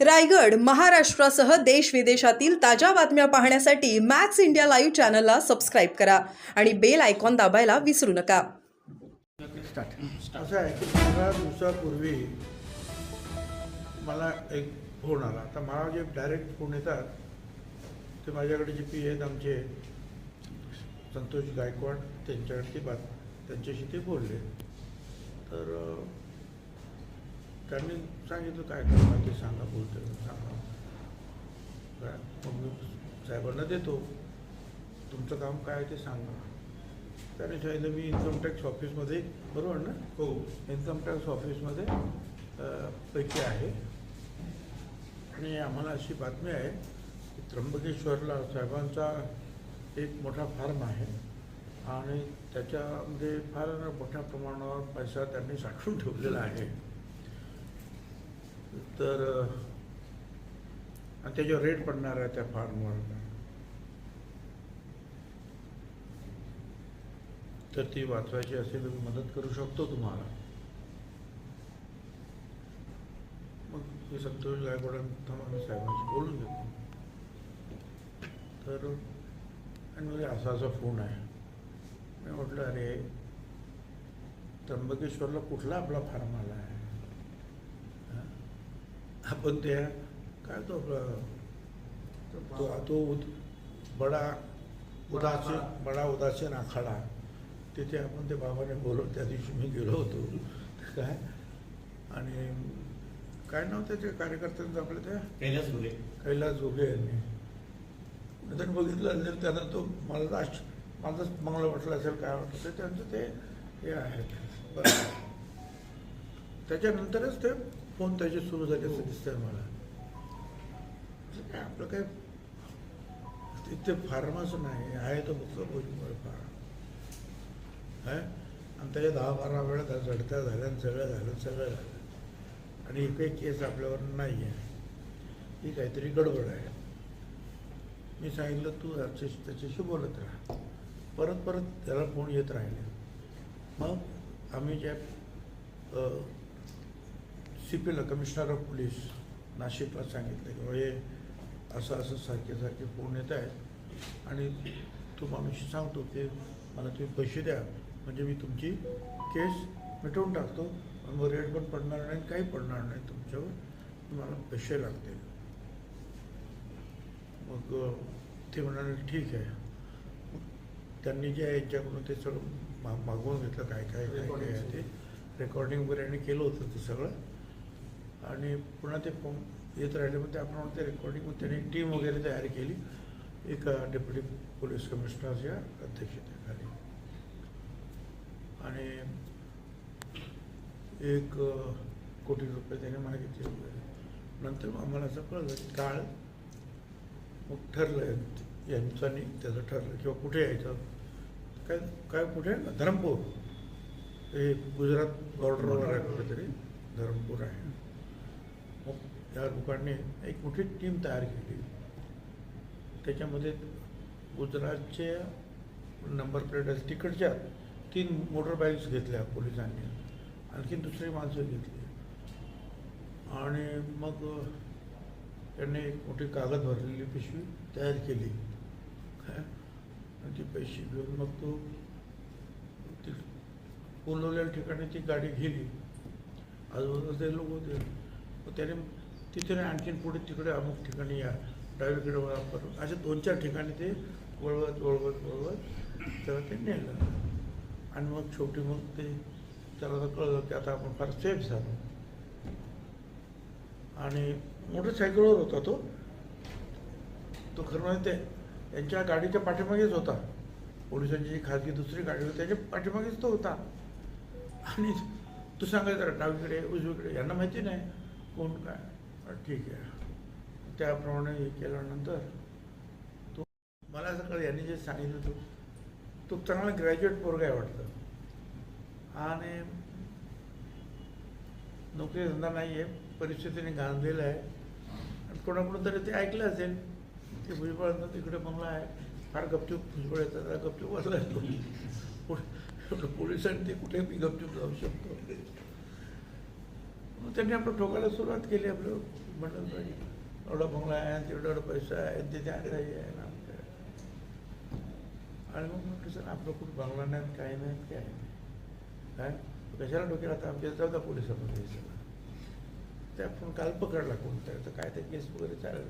रायगड महाराष्ट्रासह देश विदेशातील ताज्या बातम्या पाहण्यासाठी मॅक्स इंडिया लाईव्ह चॅनलला सबस्क्राईब करा आणि बेल आयकॉन दाबायला विसरू नका. असं आहे की पंधरा दिवसापूर्वी मला एक फोन आला. आता मला जे डायरेक्ट फोन येतात ते माझ्याकडे जे पी आहेत आमचे संतोष गायकवाड त्यांच्याकडे ते बात त्यांच्याशी ते बोलले. तर त्यांनी सांगितलं काय करणार ते सांगा बोलतो सांगा. काय? मग मी साहेबांना देतो. तुमचं काम काय आहे ते सांगा. त्याने सांगितलं मी इन्कम टॅक्स ऑफिसमध्ये बरोबर ना? हो. इन्कम टॅक्स ऑफिसमध्ये पैकी आहे. आणि आम्हाला अशी बातमी आहे की त्र्यंबकेश्वरला साहेबांचा एक मोठा फार्म आहे. आणि त्याच्यामध्ये फार मोठ्या प्रमाणावर पैसा त्यांनी साठवून ठेवलेला आहे. तर आणि त्याच्यावर रेट पडणार आहे त्या फार्मवर तर ती वाचवायची असेल तर मदत करू शकतो तुम्हाला. मग मी संतोष गायकवाड साहेबांशी बोलून घेतो. तर आणि म्हणजे असा असा फोन आहे. मी म्हटलं अरे त्र्यंबकेश्वरला कुठला आपला फार्म आला आहे? आपण त्या काय तो आपला तो तो उद- बडा उदासी बडा उदासीन आखाडा. तिथे आपण ते बाबाने बोलवलं त्या दिवशी मी गेलो होतो. काय? आणि काय नाव त्याच्या कार्यकर्त्यांचं आपल्या त्या कैलास गुले कैलास जोगे यांनी. नंतर बघितलं असेल त्यांना तो मला आश माझंच चांगलं वाटलं असेल काय वाटलं ते त्यांचं ते हे आहे. त्याच्यानंतरच ते फोन त्याचे सुरू झाले असं दिसतंय मला? काय आपलं काय? तिथे फार्मच नाही आहे तो फक्त फार्म. आहे आणि त्याच्या दहा बारा वेळा त्या चढत्या झाल्या आणि सगळं झालं सगळं झालं. आणि एकही केस आपल्यावर नाही आहे ही काहीतरी गडबड आहे. मी सांगितलं तू त्याच्याशी बोलत राहा. परत परत त्याला फोन येत राहिले. मग आम्ही ज्या सी पीला कमिशनर ऑफ पोलीस नाशिकला सांगितलं की हे असं असं सारखे सारखे फोन येत आहेत आणि तो माणूस सांगतो की मला तुम्ही पैसे द्या. म्हणजे मी तुमची केस मिटवून टाकतो आणि मग रेट पण पडणार नाही काही पडणार नाही तुमच्यावर. तुम्हाला पैसे लागतील. मग ते म्हणाले ठीक आहे. त्यांनी जे आहे यांच्याकडून ते सगळं मागवून घेतलं काय काय काय काय आहे ते. रेकॉर्डिंग वगैरे केलं होतं ते सगळं. आणि पुन्हा ते येत राहिले. मग त्याप्रमाणे ते रेकॉर्डिंग मग त्यांनी टीम वगैरे तयार केली. एका डेप्युटी पोलीस कमिशनरच्या अध्यक्षतेखाली. आणि एक कोटी रुपये त्याने मागितले वगैरे नंतर आम्हाला असं कळलं की काळ मग ठरलं. यां- यांचं त्याचं ठरलं. किंवा कुठे यायचं? काय काय कुठे? आहे? धरमपूर. हे गुजरात बॉर्डरवर आहे कुठेतरी धरमपूर आहे. या लोकांनी एक मोठी टीम तयार केली. त्याच्यामध्ये गुजरातचे नंबर प्लेट आहे तिकडच्या तीन मोटर बाईक्स घेतल्या पोलिसांनी. आणखी दुसरी माणसं घेतली. आणि मग त्यांनी एक मोठी कागद भरलेली पिशवी तयार केली. काय? आणि ती पैसे घेऊन मग तो ती बोलवलेल्या ठिकाणी ती गाडी गेली. आजूबाजूला ते लोक होते. मग त्याने तिथे नाही आणखीन पुढे तिकडे अमुक ठिकाणी या डावीकडे वळा करून अशा दोन चार ठिकाणी ते वळवत वळवत वळवत त्याला ते नेलं. आणि मग शेवटी मग ते त्याला कळलं की आता आपण फार सेफ झालो. आणि मोटरसायकलवर होता तो. तो खरं म्हणजे ते यांच्या गाडीच्या पाठीमागेच होता. पोलिसांची जी खाजगी दुसरी गाडी होती त्याच्या पाठीमागेच तो होता. आणि तू सांगायचं डावीकडे उजवीकडे यांना माहिती नाही कोण काय. ठीक आहे. त्याप्रमाणे हे केल्यानंतर तो मला असं कळलं यांनी जे सांगितलं तो तो चांगला ग्रॅज्युएट पोरगा आहे वाटतं. आणि नोकरी धंदा नाही आहे परिस्थितीने गांधलेला आहे. आणि कोणाकडून तरी ते ऐकलं असेल ते भुजबळांना तिकडे बंगला आहे. फार गपचूप भुजबळ येतात गपचूप वाचला पोलिसांनी ते कुठे मी गपचूप जाऊ शकतो. मग त्यांनी आपलं ठोकायला सुरुवात केली आपलं म्हणलं पाहिजे एवढा बंगला आहे तेवढा एवढा पैसा आहे तिथे आग्रही आहे ना आणि मग म्हटलं सर आपलं कुठं बंगला नाही काही नाही काय नाही. काय कशाला डोक्याला आता आमच्या जाऊ द्या पोलिसांमध्ये हे सगळं ते आपण काल पकडला कोणता तर काय ते केस वगैरे चालेल.